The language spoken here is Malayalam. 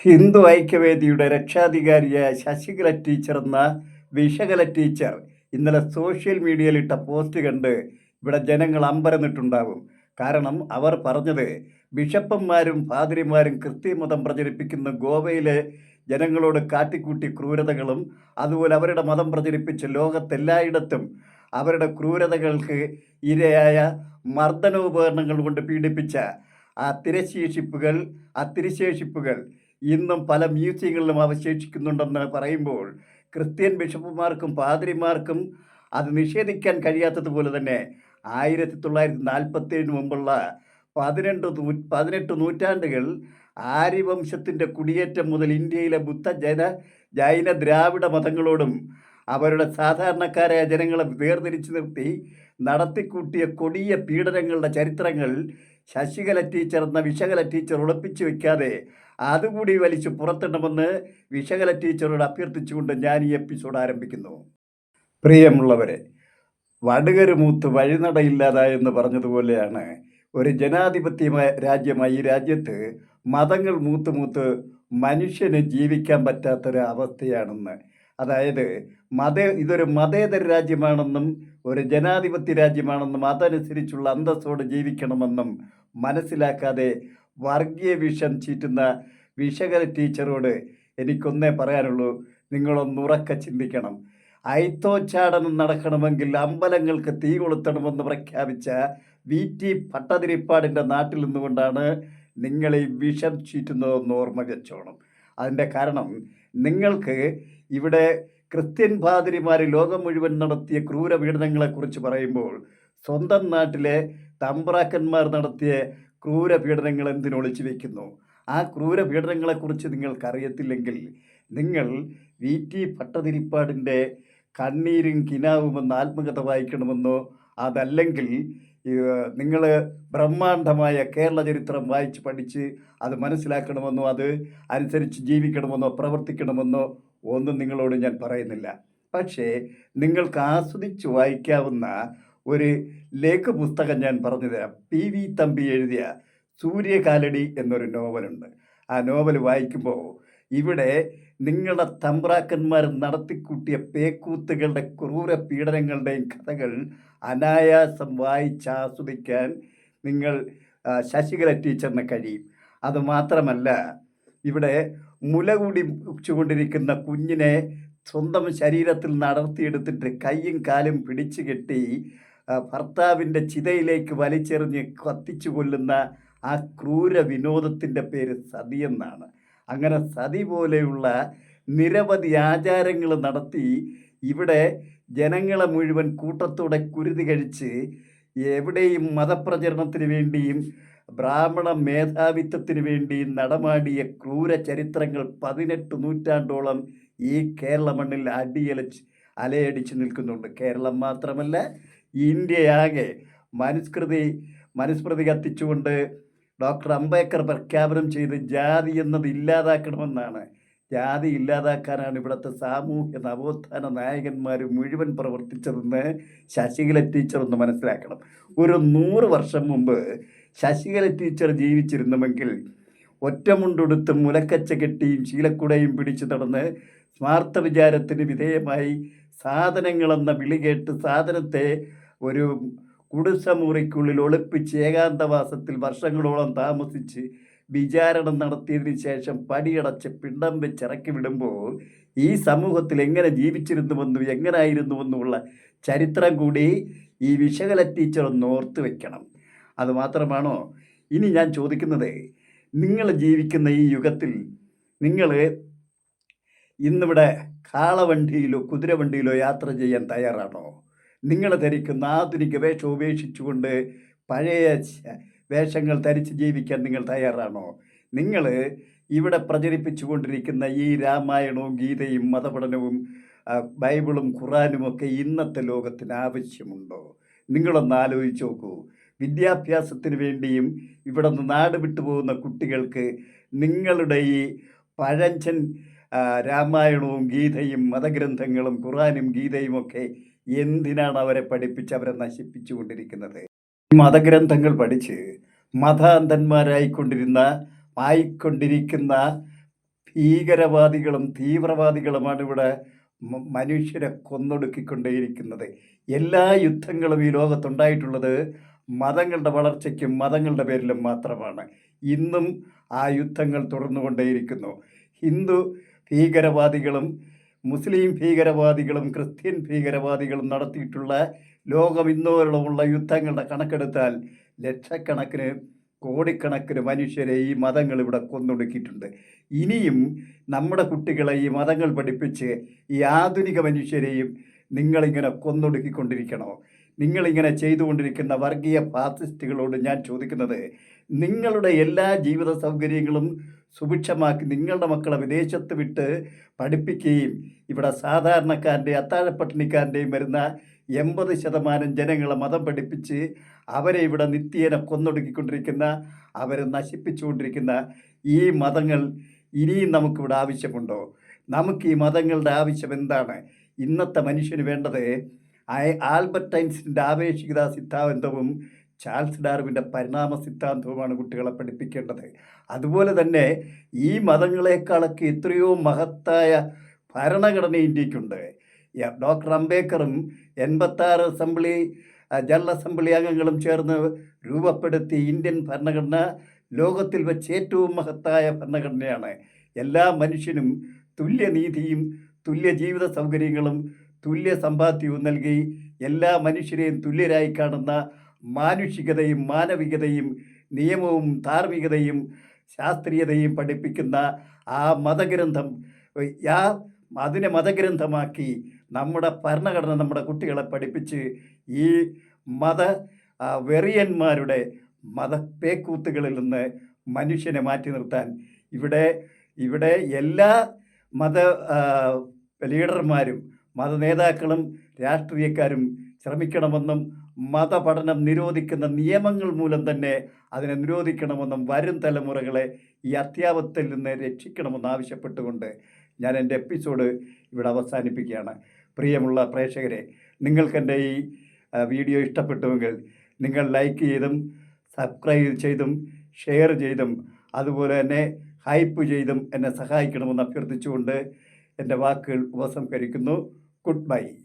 ഹിന്ദു ഐക്യവേദിയുടെ രക്ഷാധികാരിയായ ശശികല ടീച്ചർ എന്ന വിശകല ടീച്ചർ ഇന്നലെ സോഷ്യൽ മീഡിയയിൽ ഇട്ട പോസ്റ്റ് കണ്ട് ഇവിടെ ജനങ്ങൾ അമ്പരന്നിട്ടുണ്ടാവും. കാരണം അവർ പറഞ്ഞത് ബിഷപ്പന്മാരും പാതിരിമാരും ക്രിസ്ത്യമതം പ്രചരിപ്പിക്കുന്ന ഗോവയിലെ ജനങ്ങളോട് കാട്ടിക്കൂട്ടി ക്രൂരതകളും അതുപോലെ അവരുടെ മതം പ്രചരിപ്പിച്ച ലോകത്തെല്ലായിടത്തും അവരുടെ ക്രൂരതകൾക്ക് ഇരയായ മർദ്ദനോപകരണങ്ങൾ കൊണ്ട് പീഡിപ്പിച്ച ആ തിരശേഷിപ്പുകൾ ആ തിരശേഷിപ്പുകൾ ഇന്നും പല മ്യൂസിയങ്ങളിലും അവശേഷിക്കുന്നുണ്ടെന്ന് പറയുമ്പോൾ ക്രിസ്ത്യൻ ബിഷപ്പുമാർക്കും പാതിരിമാർക്കും അത് നിഷേധിക്കാൻ കഴിയാത്തതുപോലെ തന്നെ ആയിരത്തി തൊള്ളായിരത്തി നാൽപ്പത്തേഴിന് മുമ്പുള്ള പതിനെട്ട് നൂ പതിനെട്ട് നൂറ്റാണ്ടുകൾ ആര്യവംശത്തിന്റെ കുടിയേറ്റം മുതൽ ഇന്ത്യയിലെ ബുദ്ധ ജൈന ജൈന ദ്രാവിഡ മതങ്ങളോടും അവരുടെ സാധാരണക്കാരായ ജനങ്ങളെ വേർതിരിച്ചു നിർത്തി നടത്തിക്കൂട്ടിയ കൊടിയ പീഡനങ്ങളുടെ ചരിത്രങ്ങൾ ശശികല ടീച്ചർ എന്ന വിശകല ടീച്ചർ ഉറപ്പിച്ചു വെക്കാതെ അതുകൂടി വലിച്ചു പുറത്തിടണമെന്ന് വിശകല ടീച്ചറോട് അഭ്യർത്ഥിച്ചുകൊണ്ട് ഞാൻ ഈ എപ്പിസോഡ് ആരംഭിക്കുന്നു. പ്രിയമുള്ളവരെ വടുകരുമൂത്ത് വഴിനടയില്ലാതായെന്ന് പറഞ്ഞതുപോലെയാണ് ഒരു ജനാധിപത്യ രാജ്യമായി ഈ രാജ്യത്ത് മതങ്ങൾ മൂത്ത് മൂത്ത് മനുഷ്യന് ജീവിക്കാൻ പറ്റാത്തൊരു അവസ്ഥയാണെന്ന് അതായത് മത ഇതൊരു മതേതര രാജ്യമാണെന്നും ഒരു ജനാധിപത്യ രാജ്യമാണെന്നും അതനുസരിച്ചുള്ള അന്തസ്സോട് ജീവിക്കണമെന്നും മനസ്സിലാക്കാതെ വർഗീയ വിഷം ചീറ്റുന്ന വിഷകര ടീച്ചറോട് എനിക്കൊന്നേ പറയാനുള്ളൂ. നിങ്ങളൊന്നുറക്കെ ചിന്തിക്കണം. ഐത്തോച്ചാടനം നടക്കണമെങ്കിൽ അമ്പലങ്ങൾക്ക് തീ കൊളുത്തണമെന്ന് പ്രഖ്യാപിച്ച വി ടി ഭട്ടതിരിപ്പാടിന്റെ നാട്ടിൽ നിന്നുകൊണ്ടാണ് നിങ്ങൾ ഈ വിഷം ചീറ്റുന്നതെന്ന് ഓർമ്മ വെച്ചോണം. അതിന്റെ കാരണം നിങ്ങൾക്ക് ഇവിടെ ക്രിസ്ത്യൻ പാതിരിമാർ ലോകം മുഴുവൻ നടത്തിയ ക്രൂര പീഡനങ്ങളെക്കുറിച്ച് പറയുമ്പോൾ സ്വന്തം നാട്ടിലെ തമ്പ്രാക്കന്മാർ നടത്തിയ ക്രൂര പീഡനങ്ങൾ എന്തിനൊളിച്ചു വെക്കുന്നു? ആ ക്രൂരപീഡനങ്ങളെക്കുറിച്ച് നിങ്ങൾക്കറിയത്തില്ലെങ്കിൽ നിങ്ങൾ വി ടി ഭട്ടതിരിപ്പാടിന്റെ കണ്ണീരും കിനാവുമെന്ന് ആത്മകഥ വായിക്കണമെന്നോ? അതല്ലെങ്കിൽ നിങ്ങൾ ബ്രഹ്മാണ്ഡമായ കേരള ചരിത്രം വായിച്ച് പഠിച്ച് അത് മനസ്സിലാക്കണമെന്നോ അത് അനുസരിച്ച് ജീവിക്കണമെന്നോ പ്രവർത്തിക്കണമെന്നോ ഒന്നും നിങ്ങളോട് ഞാൻ പറയുന്നില്ല. പക്ഷേ നിങ്ങൾക്ക് ആസ്വദിച്ച് വായിക്കാവുന്ന ഒരു ലേഖ പുസ്തകം ഞാൻ പറഞ്ഞുതരാം. പി വി തമ്പി എഴുതിയ സൂര്യകാലടി എന്നൊരു നോവലുണ്ട്. ആ നോവൽ വായിക്കുമ്പോൾ ഇവിടെ നിങ്ങളുടെ തമ്പ്രാക്കന്മാർ നടത്തിക്കൂട്ടിയ പേക്കൂത്തുകളുടെ ക്രൂര പീഡനങ്ങളുടെയും കഥകൾ അനായാസം വായിച്ചാസ്വദിക്കാൻ നിങ്ങൾ ശശികല ടീച്ചറിന് കഴിയും. അതുമാത്രമല്ല ഇവിടെ മുലകൂടി വെച്ചുകൊണ്ടിരിക്കുന്ന കുഞ്ഞിനെ സ്വന്തം ശരീരത്തിൽ നടത്തിയെടുത്തിട്ട് കൈയും കാലും പിടിച്ചു കെട്ടി ഭർത്താവിന്റെ ചിതയിലേക്ക് വലിച്ചെറിഞ്ഞ് കത്തിച്ചു കൊല്ലുന്ന ആ ക്രൂര വിനോദത്തിന്റെ പേര് സതി എന്നാണ്. അങ്ങനെ സതി പോലെയുള്ള നിരവധി ആചാരങ്ങൾ നടത്തി ഇവിടെ ജനങ്ങളെ മുഴുവൻ കൂട്ടത്തോടെ കുരുതി കഴിച്ച് എവിടെയും മതപ്രചരണത്തിന് വേണ്ടിയും ബ്രാഹ്മണ മേധാവിത്വത്തിന് വേണ്ടിയും നടമാടിയ ക്രൂര ചരിത്രങ്ങൾ പതിനെട്ട് നൂറ്റാണ്ടോളം ഈ കേരള മണ്ണിൽ അടിയലച്ച് അലയടിച്ച് നിൽക്കുന്നുണ്ട്. കേരളം മാത്രമല്ല ഇന്ത്യയാകെ മനുസ്കൃതി മനുസ്മൃതി കത്തിച്ചുകൊണ്ട് ഡോക്ടർ അംബേദ്കർ പ്രഖ്യാപനം ചെയ്ത് ജാതി എന്നത് ഇല്ലാതാക്കണമെന്നാണ്. ജാതി ഇല്ലാതാക്കാനാണ് ഇവിടുത്തെ സാമൂഹ്യ നവോത്ഥാന നായകന്മാർ മുഴുവൻ പ്രവർത്തിച്ചതെന്ന് ശശികല ടീച്ചർ ഒന്ന് മനസ്സിലാക്കണം. ഒരു നൂറ് വർഷം മുമ്പ് ശശികല ടീച്ചർ ജീവിച്ചിരുന്നുവെങ്കിൽ ഒറ്റമുണ്ടുടുത്തും മുലക്കച്ച കെട്ടിയും ശീലക്കുടയും പിടിച്ചു നടന്ന് സ്മാർത്ഥ വിചാരത്തിന് വിധേയമായി സാധനങ്ങളെന്ന വിളി കേട്ട് സാധനത്തെ ഒരു കുടിസമുറിക്കുള്ളിൽ ഒളിപ്പിച്ച് ഏകാന്തവാസത്തിൽ വർഷങ്ങളോളം താമസിച്ച് വിചാരണം നടത്തിയതിന് ശേഷം പടിയടച്ച് പിണ്ടം വെച്ച് ഇറക്കി വിടുമ്പോൾ ഈ സമൂഹത്തിൽ എങ്ങനെ ജീവിച്ചിരുന്നുവെന്നും എങ്ങനായിരുന്നുവെന്നുമുള്ള ചരിത്രം കൂടി ഈ വിശകല ടീച്ചർ ഒന്ന് ഓർത്ത് വെക്കണം. അതുമാത്രമാണോ ഇനി ഞാൻ ചോദിക്കുന്നത് നിങ്ങൾ ജീവിക്കുന്ന ഈ യുഗത്തിൽ നിങ്ങൾ ഇന്നിവിടെ കാളവണ്ടിയിലോ കുതിരവണ്ടിയിലോ യാത്ര ചെയ്യാൻ തയ്യാറാണോ? നിങ്ങൾ ധരിക്കുന്ന ആധുനിക വേഷം ഉപേക്ഷിച്ചുകൊണ്ട് പഴയ വേഷങ്ങൾ ധരിച്ച് ജീവിക്കാൻ നിങ്ങൾ തയ്യാറാണോ? നിങ്ങൾ ഇവിടെ പ്രചരിപ്പിച്ചുകൊണ്ടിരിക്കുന്ന ഈ രാമായണവും ഗീതയും മതപഠനവും ബൈബിളും ഖുറാനും ഒക്കെ ഇന്നത്തെ ലോകത്തിന് ആവശ്യമുണ്ടോ? നിങ്ങളൊന്ന് ആലോചിച്ച് നോക്കൂ. വിദ്യാഭ്യാസത്തിന് വേണ്ടിയും ഇവിടെ നിന്ന് നാട് വിട്ടുപോകുന്ന കുട്ടികൾക്ക് നിങ്ങളുടെ ഈ പഴഞ്ചൻ രാമായണവും ഗീതയും മതഗ്രന്ഥങ്ങളും ഖുറാനും ഗീതയും ഒക്കെ എന്തിനാണ് അവരെ പഠിപ്പിച്ച് അവരെ നശിപ്പിച്ചുകൊണ്ടിരിക്കുന്നത്? മതഗ്രന്ഥങ്ങൾ പഠിച്ച് മതാന്തന്മാരായിക്കൊണ്ടിരുന്ന ആയിക്കൊണ്ടിരിക്കുന്ന ഭീകരവാദികളും തീവ്രവാദികളുമാണ് ഇവിടെ മനുഷ്യരെ കൊന്നൊടുക്കിക്കൊണ്ടേയിരിക്കുന്നത്. എല്ലാ യുദ്ധങ്ങളും ഈ ലോകത്തുണ്ടായിട്ടുള്ളത് മതങ്ങളുടെ വളർച്ചയ്ക്കും മതങ്ങളുടെ പേരിലും മാത്രമാണ്. ഇന്നും ആ യുദ്ധങ്ങൾ തുടർന്നുകൊണ്ടേയിരിക്കുന്നു. ഹിന്ദു ഭീകരവാദികളും മുസ്ലിം ഭീകരവാദികളും ക്രിസ്ത്യൻ ഭീകരവാദികളും നടത്തിയിട്ടുള്ള ലോകം ഇന്നോളമുള്ള യുദ്ധങ്ങളുടെ കണക്കെടുത്താൽ ലക്ഷക്കണക്കിന് കോടിക്കണക്കിന് മനുഷ്യരെ ഈ മതങ്ങൾ ഇവിടെ കൊന്നൊടുക്കിയിട്ടുണ്ട്. ഇനിയും നമ്മുടെ കുട്ടികളെ ഈ മതങ്ങൾ പഠിപ്പിച്ച് ഈ ആധുനിക മനുഷ്യരെയും നിങ്ങളിങ്ങനെ കൊന്നൊടുക്കിക്കൊണ്ടിരിക്കണോ? നിങ്ങളിങ്ങനെ ചെയ്തുകൊണ്ടിരിക്കുന്ന വർഗീയ ഫാസിസ്റ്റുകളോട് ഞാൻ ചോദിക്കുന്നത് നിങ്ങളുടെ എല്ലാ ജീവിത സൗകര്യങ്ങളും സുഭിക്ഷമാക്കി നിങ്ങളുടെ മക്കളെ വിദേശത്ത് വിട്ട് പഠിപ്പിക്കുകയും ഇവിടെ സാധാരണക്കാരന്റെയും അത്താഴപ്പട്ടിണിക്കാരന്റെയും വരുന്ന എൺപത് ശതമാനം ജനങ്ങളെ മതം പഠിപ്പിച്ച് അവരെ ഇവിടെ നിത്യേന കൊന്നൊടുക്കിക്കൊണ്ടിരിക്കുന്ന അവരെ നശിപ്പിച്ചുകൊണ്ടിരിക്കുന്ന ഈ മതങ്ങൾ ഇനിയും നമുക്കിവിടെ ആവശ്യമുണ്ടോ? നമുക്ക് ഈ മതങ്ങളുടെ ആവശ്യം എന്താണ്? ഇന്നത്തെ മനുഷ്യന് വേണ്ടത് ആൽബർട്ട് ഐൻസ്റ്റിന്റെ ആപേക്ഷികത സിദ്ധാന്തവും ചാൾസ് ഡാർവിന്റെ പരിണാമ സിദ്ധാന്തവുമാണ് കുട്ടികളെ പഠിപ്പിക്കേണ്ടത്. അതുപോലെ തന്നെ ഈ മതങ്ങളെക്കാളൊക്കെ എത്രയോ മഹത്തായ ഭരണഘടന ഇന്ത്യക്കുണ്ട് ഡോക്ടർ അംബേദ്കറും എൺപത്താറ് അസംബ്ലി ജനറൽ അസംബ്ലി അംഗങ്ങളും ചേർന്ന് രൂപപ്പെടുത്തിയ ഇന്ത്യൻ ഭരണഘടന ലോകത്തിൽ വെച്ച് ഏറ്റവും മഹത്തായ ഭരണഘടനയാണ്. എല്ലാ മനുഷ്യനും തുല്യനീതിയും തുല്യ ജീവിത സൗകര്യങ്ങളും തുല്യ സമ്പാദ്യവും നൽകി എല്ലാ മനുഷ്യരെയും തുല്യരായി കാണുന്ന മാനുഷികതയും മാനവികതയും നിയമവും ധാർമ്മികതയും ശാസ്ത്രീയതയും പഠിപ്പിക്കുന്ന ആ മതഗ്രന്ഥം ആ അതിനെ മതഗ്രന്ഥമാക്കി നമ്മുടെ ഭരണഘടന നമ്മുടെ കുട്ടികളെ പഠിപ്പിച്ച് ഈ മത വെറിയന്മാരുടെ മത പേക്കൂത്തുകളിൽ നിന്ന് മനുഷ്യനെ മാറ്റി നിർത്താൻ ഇവിടെ ഇവിടെ എല്ലാ മത ലീഡർമാരും മത നേതാക്കളും രാഷ്ട്രീയക്കാരും ശ്രമിക്കണമെന്നും മതപഠനം നിരോധിക്കുന്ന നിയമങ്ങൾ മൂലം തന്നെ അതിനെ നിരോധിക്കണമെന്നും വരും തലമുറകളെ ഈ അത്യാപത്തിൽ നിന്ന് രക്ഷിക്കണമെന്ന് ആവശ്യപ്പെട്ടുകൊണ്ട് ഞാൻ എന്റെ എപ്പിസോഡ് ഇവിടെ അവസാനിപ്പിക്കുകയാണ്. പ്രിയമുള്ള പ്രേക്ഷകരെ നിങ്ങൾക്കെന്റെ ഈ വീഡിയോ ഇഷ്ടപ്പെട്ടുവെങ്കിൽ നിങ്ങൾ ലൈക്ക് ചെയ്തും സബ്സ്ക്രൈബ് ചെയ്തും ഷെയർ ചെയ്തും അതുപോലെ തന്നെ ഹൈപ്പ് ചെയ്തും എന്നെ സഹായിക്കണമെന്ന് അഭ്യർത്ഥിച്ചുകൊണ്ട് എന്റെ വാക്കുകൾ ഉപസംഹരിക്കുന്നു. Good bye.